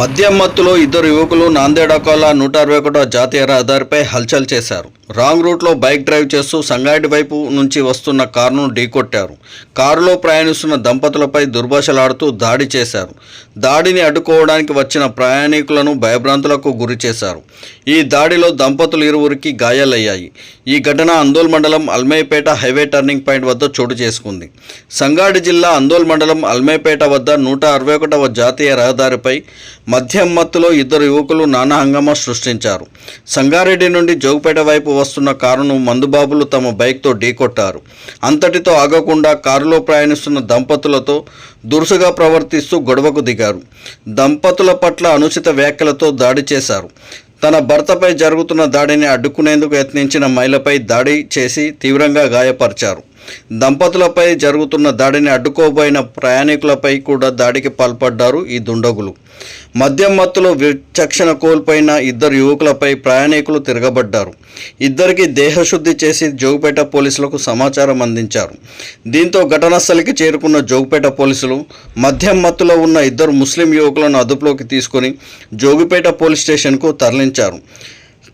మద్యం మత్తులో ఇద్దరు యువకులు నాందేడకోల నూట అరవై ఒకటో జాతీయ రహదారిపై హల్చల్ చేశారు. రాంగ్ రూట్లో బైక్ డ్రైవ్ చేస్తూ సంగారెడ్డి వైపు నుంచి వస్తున్న కారును ఢీకొట్టారు. కారులో ప్రయాణిస్తున్న దంపతులపై దుర్భాషలాడుతూ దాడి చేశారు. దాడిని అడ్డుకోవడానికి వచ్చిన ప్రయాణికులను భయభ్రాంతులకు గురి చేశారు. ఈ దాడిలో దంపతులు ఇరువురికి గాయాలయ్యాయి. ఈ ఘటన అందోల్ మండలం అల్మేపేట హైవే టర్నింగ్ పాయింట్ వద్ద చోటు చేసుకుంది. సంగారెడ్డి జిల్లా అందోల్ మండలం అల్మేపేట వద్ద నూట అరవై ఒకటవ జాతీయ రహదారిపై మద్యం మత్తులో ఇద్దరు యువకులు నానా హంగామా సృష్టించారు. సంగారెడ్డి నుండి జోగుపేట వైపు వస్తున్న కారును మందుబాబులు తమ బైక్తో ఢీకొట్టారు. అంతటితో ఆగకుండా కారులో ప్రయాణిస్తున్న దంపతులతో దురుసుగా ప్రవర్తిస్తూ గొడవకు దిగారు. దంపతుల పట్ల అనుచిత వ్యాఖ్యలతో దాడి చేశారు. తన భర్తపై జరుగుతున్న దాడిని అడ్డుకునేందుకు యత్నించిన మహిళపై దాడి చేసి తీవ్రంగా గాయపరిచారు. దంపతులపై జరుగుతున్న దాడిని అడ్డుకోబోయిన ప్రయాణికులపై కూడా దాడికి పాల్పడ్డారు ఈ దుండగులు. మద్యం మత్తులో విచక్షణ కోల్పోయిన ఇద్దరు యువకులపై ప్రయాణికులు తిరగబడ్డారు. ఇద్దరికి దేహశుద్ధి చేసి జోగుపేట పోలీసులకు సమాచారం అందించారు. దీంతో ఘటనాస్థలికి చేరుకున్న జోగుపేట పోలీసులు మద్యం మత్తులో ఉన్న ఇద్దరు ముస్లిం యువకులను అదుపులోకి తీసుకొని జోగిపేట పోలీస్ స్టేషన్కు తరలించారు.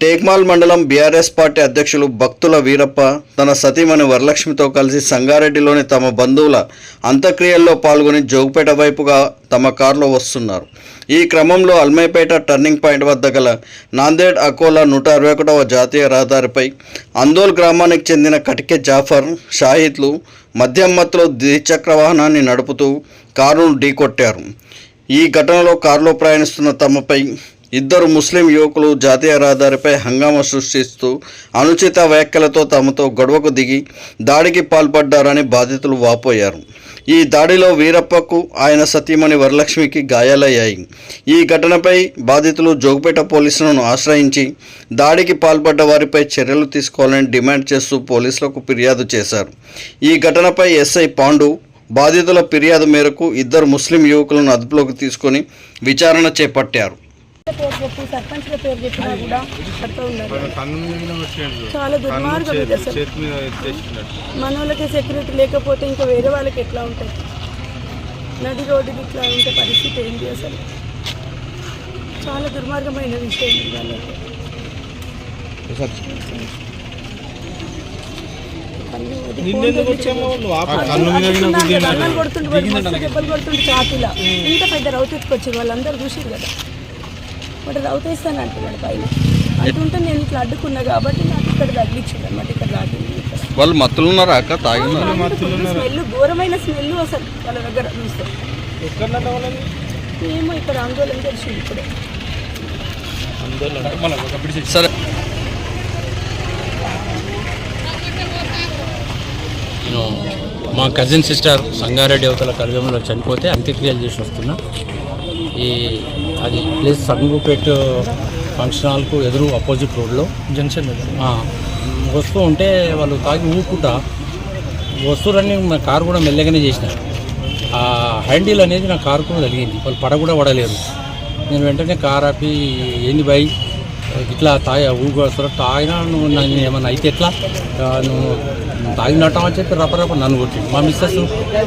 టేక్మాల్ మండలం బీఆర్ఎస్ పార్టీ అధ్యక్షులు భక్తుల వీరప్ప తన సతీమణి వరలక్ష్మితో కలిసి సంగారెడ్డిలోని తమ బంధువుల అంత్యక్రియల్లో పాల్గొని జోగుపేట వైపుగా తమ కారులో వస్తున్నారు. ఈ క్రమంలో అల్మైపేట టర్నింగ్ పాయింట్ వద్ద గల నాందేడ్ అకోలా నూట అరవై ఒకటవ జాతీయ రహదారిపై అందోల్ గ్రామానికి చెందిన కటికే జాఫర్ షాహిద్లు మద్యం మత్తులో ద్విచక్ర వాహనాన్ని నడుపుతూ కారును ఢీకొట్టారు. ఈ ఘటనలో కారులో ప్రయాణిస్తున్న తమపై ఇద్దరు ముస్లిం యువకులు జాతీయ రహదారిపై హంగామా సృష్టిస్తూ అనుచిత వ్యాఖ్యలతో తమతో గొడవకు దిగి దాడికి పాల్పడ్డారని బాధితులు వాపోయారు. ఈ దాడిలో వీరప్పకు ఆయన సతీమణి వరలక్ష్మికి గాయాలయ్యాయి. ఈ ఘటనపై బాధితులు జోగుపేట పోలీసులను ఆశ్రయించి దాడికి పాల్పడ్డ వారిపై చర్యలు తీసుకోవాలని డిమాండ్ చేస్తూ పోలీసులకు ఫిర్యాదు చేశారు. ఈ ఘటనపై ఎస్ఐ పాండు బాధితుల ఫిర్యాదు మేరకు ఇద్దరు ముస్లిం యువకులను అదుపులోకి తీసుకొని విచారణ చేపట్టారు. పేరు చెప్పి సర్పంచ్ల పేరు చెప్పినా కూడా పడుతూ ఉన్నారు చాలా దుర్మార్గం ఇది అసలు. మన వాళ్ళకి సెక్యూరిటీ లేకపోతే ఇంకా వేరే వాళ్ళకి ఎట్లా ఉంటుంది? నది రోడ్డుకి ఇట్లా ఉంటే పరిస్థితి ఏంటి అసలు? చాలా దుర్మార్గమైన విషయం వాళ్ళకి దెబ్బలు కొడుతుంటే చాతిలా ఇంత పెద్ద రౌతెత్తుకొచ్చారు వాళ్ళందరూ చూసారు కదా. వాడు రౌతేస్తాను అంటున్నాడు పైన. అంటుంటే నేను ఇట్లా అడ్డుకున్నా కాబట్టి నాకు ఇక్కడ తగిలిచ్చింది అనమాట ఇక్కడ ఇక్కడ. వాళ్ళు మత్తులు ఉన్నారా అక్క? తాగి స్మెల్ ఘోరమైన స్మెల్ అసలు వాళ్ళ దగ్గర చూస్తే. ఏమో ఇక్కడ ఆందోళన తెలిసింది ఇప్పుడే. సరే. నేను మా కజిన్ సిస్టర్ సంగారెడ్డి అవతల కలగంలో చనిపోతే అంత్యక్రియలు చేసి వస్తున్నా. ఈ అది ప్లేస్ సంగుపేట్ ఫంక్షన్ హాల్కు ఎదురు అపోజిట్ రోడ్లో. జంక్షన్ వస్తూ ఉంటే వాళ్ళు తాగి ఊపుకుంటా వస్తువులన్నీ మా కారు కూడా మెల్లగానే చేసిన ఆ హ్యాండిల్ అనేది నా కారు కూడా తగిలింది. వాళ్ళు పడ కూడా పడలేరు. నేను వెంటనే కార్ ఆపి ఏంది బై ఇట్లా తాగి ఊగు వస్తారు తాగినా నువ్వు నన్ను ఏమన్నా అయితే ఎట్లా? నువ్వు తాగినట్టం అని చెప్పి రప్ప నన్ను కొట్టిండు. మా మిస్సెస్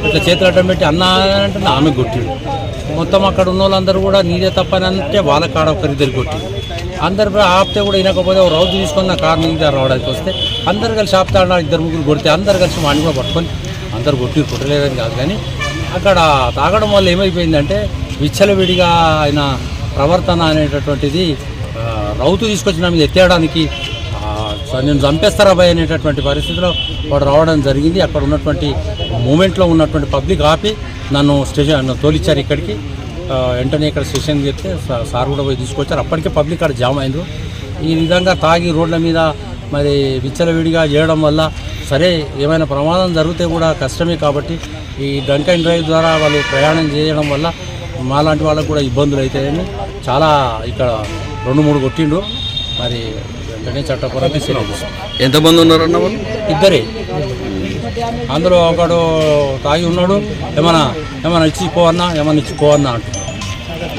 ఇట్లా చేతులు అడ్డం పెట్టి అన్న అంటే ఆమె కొట్టిండు. మొత్తం అక్కడ ఉన్న వాళ్ళందరూ కూడా నీదే తప్పని అంటే వాళ్ళ కాడ ఒకరిద్దరు కొట్టి అందరు ఆపితే కూడా వినకపోతే ఒక రౌతు తీసుకొని నా కార్ మీద రావడానికి వస్తే అందరు కలిసి ఆపుతాడు ఇద్దరు ముగ్గురు కొడితే అందరు కలిసి వాడిని కూడా పట్టుకొని అందరు కొట్టి కొట్టలేదని కాదు కానీ అక్కడ తాగడం వల్ల ఏమైపోయిందంటే విచ్చలవిడిగా ఆయన ప్రవర్తన అనేటటువంటిది రౌతు తీసుకొచ్చిన మీద ఎత్తేయడానికి నేను చంపేస్తారా భయ అనేటటువంటి పరిస్థితిలో వాడు రావడం జరిగింది. అక్కడ ఉన్నటువంటి మూమెంట్లో ఉన్నటువంటి పబ్లిక్ ఆపి నన్ను స్టేషన్ నన్ను తోలిచ్చారు ఇక్కడికి. వెంటనే ఇక్కడ స్టేషన్ చెప్తే సార్ కూడా పోయి తీసుకొచ్చారు. అప్పటికే పబ్లిక్ అక్కడ జామ్ అయింది. ఈ విధంగా తాగి రోడ్ల మీద మరి విచ్చలవిడిగా చేయడం వల్ల సరే ఏమైనా ప్రమాదం జరిగితే కూడా కష్టమే కాబట్టి ఈ డ్రంక్ అండ్ డ్రైవ్ ద్వారా వాళ్ళు ప్రయాణం చేయడం వల్ల మాలాంటి వాళ్ళకు కూడా ఇబ్బందులు అవుతాయని చాలా ఇక్కడ రెండు మూడు కొట్టిండు మరి వెంటనే చట్టపరంగా. ఎంతమంది ఉన్నారన్న వాళ్ళు? ఇద్దరే. అందులో ఒకడు తాగి ఉన్నాడు ఏమన్నా ఏమన్నా ఇచ్చి పో అన్నా ఏమన్నా ఇచ్చి పో అన్నా అంటున్నాడు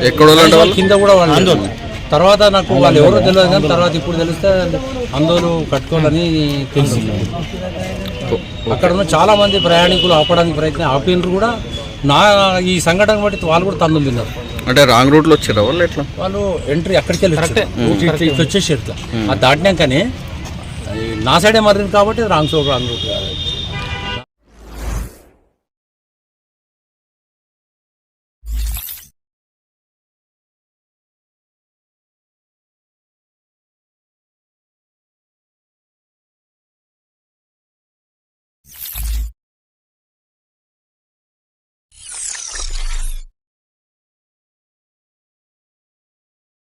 ఎక్కడ వాళ్ళంటే వాళ్ళు? కింద కూడా వాళ్ళు తర్వాత నాకు వాళ్ళు ఎవరో తెలియదు కానీ తర్వాత ఇప్పుడు తెలిస్తే అందరూ కట్టుకోవాలని తెలిసింది అక్కడ ఉన్న చాలా మంది ప్రయాణికులు ఆపడానికి ప్రయత్నం ఆపినరు కూడా. నా ఈ సంఘటన బట్టి వాళ్ళు కూడా తన్నులు తిన్నారు. అంటే రాంగ్ రూట్లో వచ్చిరా వాళ్ళు ఎట్లా? వాళ్ళు ఎంట్రీ అక్కడికి వెళ్ళి వచ్చేసి ఇట్లా. అది దాటినాకనే నా సైడే మరింది కాబట్టి రాంగ్ సోడ్ రాంగ్ రూట్. కాదు